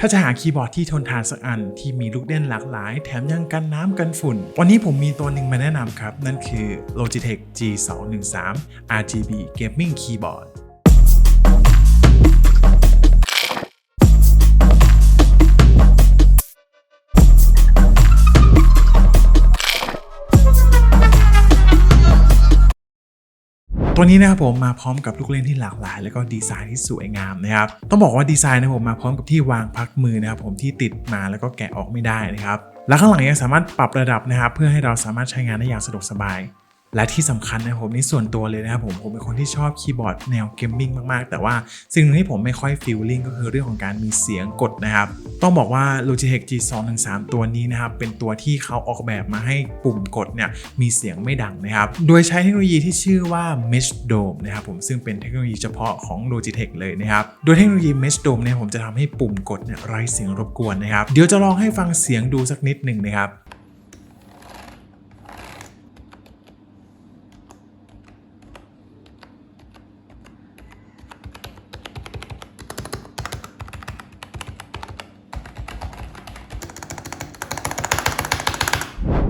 ถ้าจะหาคีย์บอร์ดที่ทนทานสักอันที่มีลูกเล่นหลากหลาย แถมยังกันน้ำกันฝุ่น วันนี้ผมมีตัวหนึ่งมาแนะนำครับ นั่นคือ Logitech G213 RGB Gaming Keyboard ตัวนี้นะครับผมมาพร้อมกับลูกเล่นที่หลากหลาย แล้วก็ดีไซน์ที่สวยงามนะครับต้องบอกว่าดีไซน์นะผมมาพร้อมกับที่วางพักมือนะครับผมที่ติดมาแล้วก็แกะออกไม่ได้นะครับและข้างหลังยังสามารถปรับระดับนะครับเพื่อให้เราสามารถใช้งานได้อย่างสะดวกสบาย และที่สำคัญนะครับผมนี่ส่วนตัวเลยนะครับผมผมเป็นคนที่ชอบคีย์บอร์ดแนวเกมมิ่งมากๆ แต่ว่าสิ่งหนึ่งที่ผมไม่ค่อยฟีลลิ่งก็คือเรื่องของการมีเสียงกดนะครับ ต้องบอกว่า Logitech G213 ตัวนี้นะครับ เป็นตัวที่เขาออกแบบมาให้ปุ่มกดเนี่ยมีเสียงไม่ดังนะครับ โดยใช้เทคโนโลยีที่ชื่อว่า Mesh Dome นะครับผมซึ่งเป็นเทคโนโลยีเฉพาะของ Logitech เลยนะครับ โดยเทคโนโลยี Mesh Dome เนี่ยผมจะทำให้ปุ่มกดเนี่ยไร้เสียงรบกวนนะครับ เดี๋ยวจะลองให้ฟังเสียงดูสักนิดหนึ่งนะครับ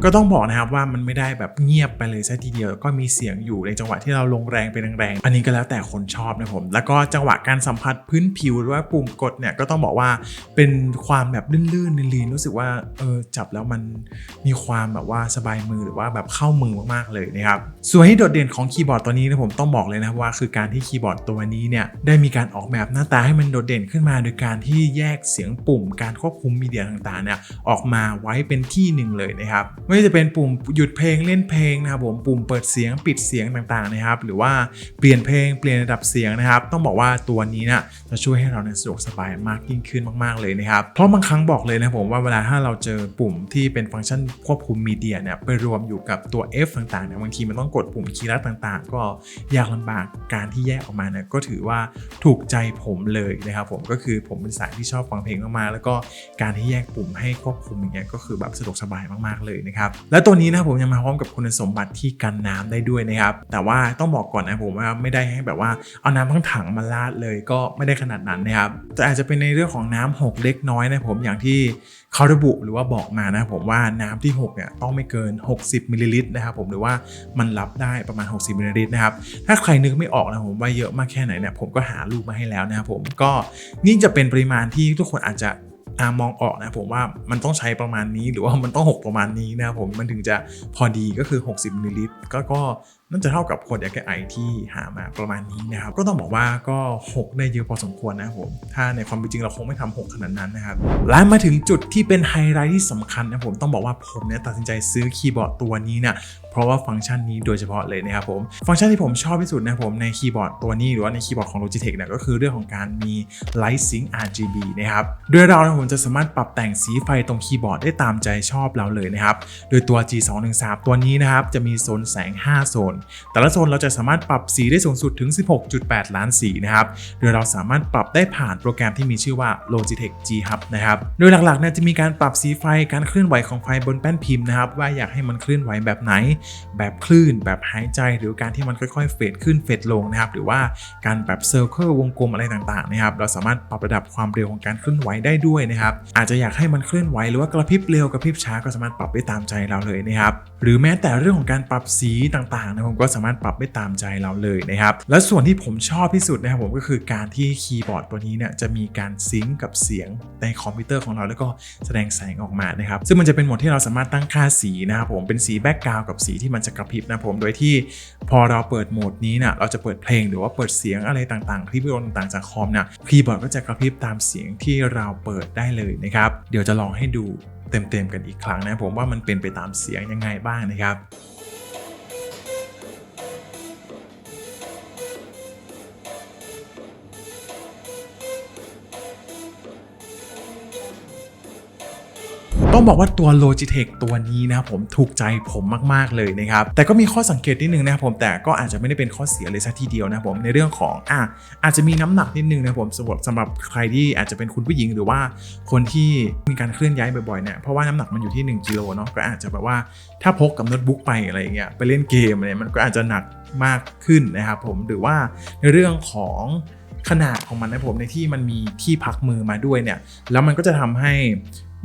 ก็ต้องบอกนะครับว่ามันไม่ได้แบบเงียบไปเลยซะทีเดียว ก็มีเสียงอยู่ในจังหวะที่เราลงแรงไปแรงๆอันนี้ก็แล้วแต่คนชอบนะผม แล้วก็จังหวะการสัมผัสพื้นผิวหรือว่าปุ่มกดเนี่ยก็ต้องบอกว่าเป็นความแบบลื่นๆลีนๆรู้สึกว่าเออจับแล้วมันมีความแบบว่าสบายมือหรือว่าแบบเข้ามือมากๆเลยนะครับส่วนที่โดดเด่นของคีย์บอร์ดตัวนี้นะผมต้องบอกเลยนะว่า คือการที่คีย์บอร์ดตัวนี้เนี่ยได้มีการออกแบบหน้าตาให้มันโดดเด่นขึ้นมา โดยการที่แยกเสียงปุ่มการควบคุมมีเดียต่างๆเนี่ยออกมาไว้เป็นที่หนึ่งเลยนะครับไม่ว่าจะเป็นปุ่มหยุดเพลงเล่นเพลงนะครับผมปุ่มเปิดเสียงปิดเสียงต่างๆนะครับ หรือว่าเปลี่ยนเพลงเปลี่ยนระดับเสียงนะครับ ต้องบอกว่าตัวนี้เนี่ยจะช่วยให้เราเนี่ยสะดวกสบายมากยิ่งขึ้นมากๆเลยนะครับเพราะบางครั้งบอกเลยนะผมว่าเวลาถ้าเราเจอปุ่มที่เป็นฟังก์ชันควบคุมมีเดียเนี่ยไปรวมอยู่กับตัว F ต่างๆเนี่ยบางทีมันต้องกดปุ่มคีย์ลัดต่างๆ ก็ยากลำบากการที่แยกออกมาเนี่ยก็ถือว่าถูกใจผมเลยนะครับผมก็คือผมเป็นสายที่ชอบฟังเพลงมากๆแล้วก็การที่แยกปุ่มให้ควบคุมอย่างเงี้ยก็คือแบบสะดวกสบายมากๆเลยนะครับและตัวนี้นะผมยังมาพร้อมกับคุณสมบัติที่กันน้ำได้ด้วยนะครับแต่ว่าต้องบอกก่อนนะผมว่าไม่ได้ให้แบบว่าเอาน้ำทั้งถังมาราดเลยก็ไม่ได้ขนาดนั้นนะครับแต่อาจจะเป็นในเรื่องของน้ำหกเล็กน้อยนะผมอย่างที่เขาระบุหรือว่าบอกมานะผมว่าน้ำที่หกเนี่ยต้องไม่เกิน 60มิลลิลิตรนะครับผมหรือว่ามันรับได้ประมาณ 60มิลลิลิตรนะครับถ้าใครนึกไม่ออกนะผมว่าเยอะมากแค่ไหนเนี่ยผมก็หารูปมาให้แล้วนะครับผมก็นี่จะเป็นปริมาณที่ทุกคนอาจจะ อามองออกนะผมว่ามันต้องใช้ประมาณนี้หรือว่ามันต้อง 6 ประมาณนี้นะผมมันถึงจะพอดีก็คือ 60มิลลิลิตรก็ก็น่าจะเท่ากับขวดยาแกไอที่หามาประมาณนี้นะครับ ก็ต้องบอกว่าก็ 6 ได้เยอะพอสมควรนะผม ถ้าในความเป็นจริงเราคงไม่ทำ6ขนาดนั้นนะครับ และมาถึงจุดที่เป็นไฮไลท์ที่สำคัญนะผม ต้องบอกว่าผมเนี่ยตัดสินใจซื้อคีย์บอร์ดตัวนี้เนี่ยเพราะว่าฟังก์ชันนี้โดยเฉพาะเลยนะครับผม ฟังก์ชันที่ผมชอบที่สุดนะผมในคีย์บอร์ดตัวนี้หรือว่าในคีย์บอร์ดของ Logitech เนี่ยก็คือเรื่องของการมี Light Sync RGB นะครับ โดยเรานะผมจะสามารถปรับแต่งสีไฟตรงคีย์บอร์ดได้ตามใจชอบเราเลยนะครับ โดยตัว G213 ตัวนี้นะครับจะมีโซนแสง 5 โซนแต่ละโซนเราจะสามารถปรับสีได้สูงสุดถึง 16.8 ล้านสีนะครับโดยเราสามารถปรับได้ผ่านโปรแกรมที่มีชื่อว่า Logitech G Hub นะครับโดยหลักๆเนี่ยจะมีการปรับสีไฟการเคลื่อนไหวของไฟบนแป้นพิมพ์นะครับว่าอยากให้มันเคลื่อนไหวแบบไหน แบบคลื่น แบบหายใจ หรือการที่มันค่อยๆ เฟดขึ้นเฟดลงนะครับหรือว่าการแบบเซอร์เคิลวงกลมอะไรต่างๆนะครับเราสามารถปรับระดับความเร็วของการเคลื่อนไหวได้ด้วยนะครับอาจจะอยากให้มันเคลื่อนไหวหรือว่ากระพริบเร็วกระพริบช้าก็สามารถปรับได้ตามใจเราเลยนะครับหรือแม้แต่เรื่องของการปรับสีต่างๆนะผมก็สามารถปรับได้ตามใจเราเลยนะครับ และส่วนที่ผมชอบที่สุดนะครับผมก็คือการที่คีย์บอร์ดตัวนี้เนี่ยจะมีการซิงก์กับเสียงในคอมพิวเตอร์ของเราแล้วก็แสดงแสงออกมานะครับ ซึ่งมันจะเป็นโหมดที่เราสามารถตั้งค่าสีนะครับผมเป็นสีแบ็กกราวกับสีที่มันจะกระพริบนะผมโดยที่พอเราเปิดโหมดนี้เนี่ยเราจะเปิดเพลงหรือว่าเปิดเสียงอะไรต่างๆที่วิดีโอต่างๆจากคอมเนี่ยคีย์บอร์ดก็จะกระพริบตามเสียงที่เราเปิดได้เลยนะครับ เดี๋ยวจะลองให้ดูเต็มๆกันอีกครั้งนะผมว่ามันเป็นไปตามเสียงยังไงบ้างนะครับ ต้องบอกว่าตัว Logitech ตัวนี้นะครับผมถูกใจผมมาก ๆ เลยนะครับ แต่ก็มีข้อสังเกตนิดนึงนะครับผมแต่ก็อาจจะไม่ได้เป็นข้อเสียเลยสักทีเดียวนะครับผมในเรื่องของอะอาจจะมีน้ำหนักนิดนึงนะครับผมสำหรับสำหรับใครที่อาจจะเป็นคุณผู้หญิงหรือว่าคนที่มีการเคลื่อนย้ายบ่อยๆเนี่ยเพราะว่าน้ำหนักมันอยู่ที่ 1กิโลเนาะก็อาจจะแบบว่าถ้าพกกับโน้ตบุ๊กไปอะไรอย่างเงี้ยไปเล่นเกมอะไรมันก็อาจจะหนักมากขึ้นนะครับผมหรือว่าในเรื่องของขนาดของมันนะผมในที่มันมีที่พักมือมาด้วยเนี่ยแล้วมันก็จะทำให้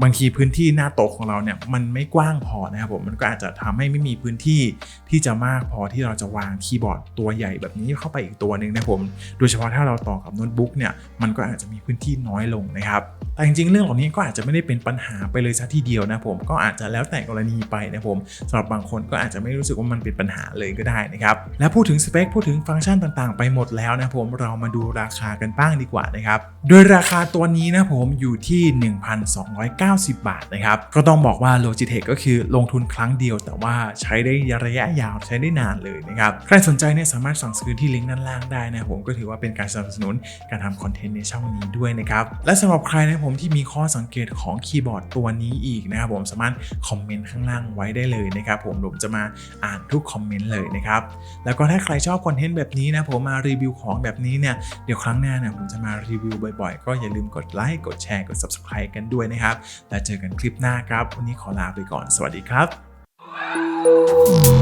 บางทีพื้นที่หน้าโต๊ะของเราเนี่ยมันไม่กว้างพอนะครับผมมันก็อาจจะทำให้ไม่มีพื้นที่ที่จะมากพอที่เราจะวางคีย์บอร์ดตัวใหญ่แบบนี้เข้าไปอีกตัวหนึ่งนะครับผมโดยเฉพาะถ้าเราต่อกับโน้ตบุ๊กเนี่ยมันก็อาจจะมีพื้นที่น้อยลงนะครับแต่จริงๆเรื่องเหล่านี้ก็อาจจะไม่ได้เป็นปัญหาไปเลยซะทีเดียวนะผมก็อาจจะแล้วแต่กรณีไปนะผมสำหรับบางคนก็อาจจะไม่รู้สึกว่ามันเป็นปัญหาเลยก็ได้นะครับและพูดถึงสเปคพูดถึงฟังก์ชันต่างๆ ไปหมดแล้วนะผมเรามาดูราคากันบ้างดีกว่านะครับโดยราคาตัวนี้นะผมอยู่ที่ 1,290บาทนะครับ ก็ต้องบอกว่า Logitech ก็คือลงทุนครั้งเดียว แต่ว่าใช้ได้ระยะยาวใช้ได้นานเลยนะครับ ใครสนใจเนี่ยสามารถสั่งซื้อที่ลิงก์ด้านล่างได้นะผมก็ถือว่าเป็นการสนับสนุนการทำคอนเทนต์ในช่องนี้ด้วยนะครับ และสำหรับใครนะผมที่มีข้อสังเกตของคีย์บอร์ดตัวนี้อีกนะครับผมสามารถคอมเมนต์ข้างล่างไว้ได้เลยนะครับผมผมจะมาอ่านทุกคอมเมนต์เลยนะครับแล้วก็ถ้าใครชอบคอนเทนต์แบบนี้นะผมมารีวิวของแบบนี้เนี่ยเดี๋ยวครั้งหน้าเนี่ยผมจะมารีวิวบ่อยๆ ก็อย่าลืมกดไลค์กดแชร์กด subscribe กันด้วยนะครับแล้วเจอกันคลิปหน้าครับ วันนี้ขอลาไปก่อน สวัสดีครับ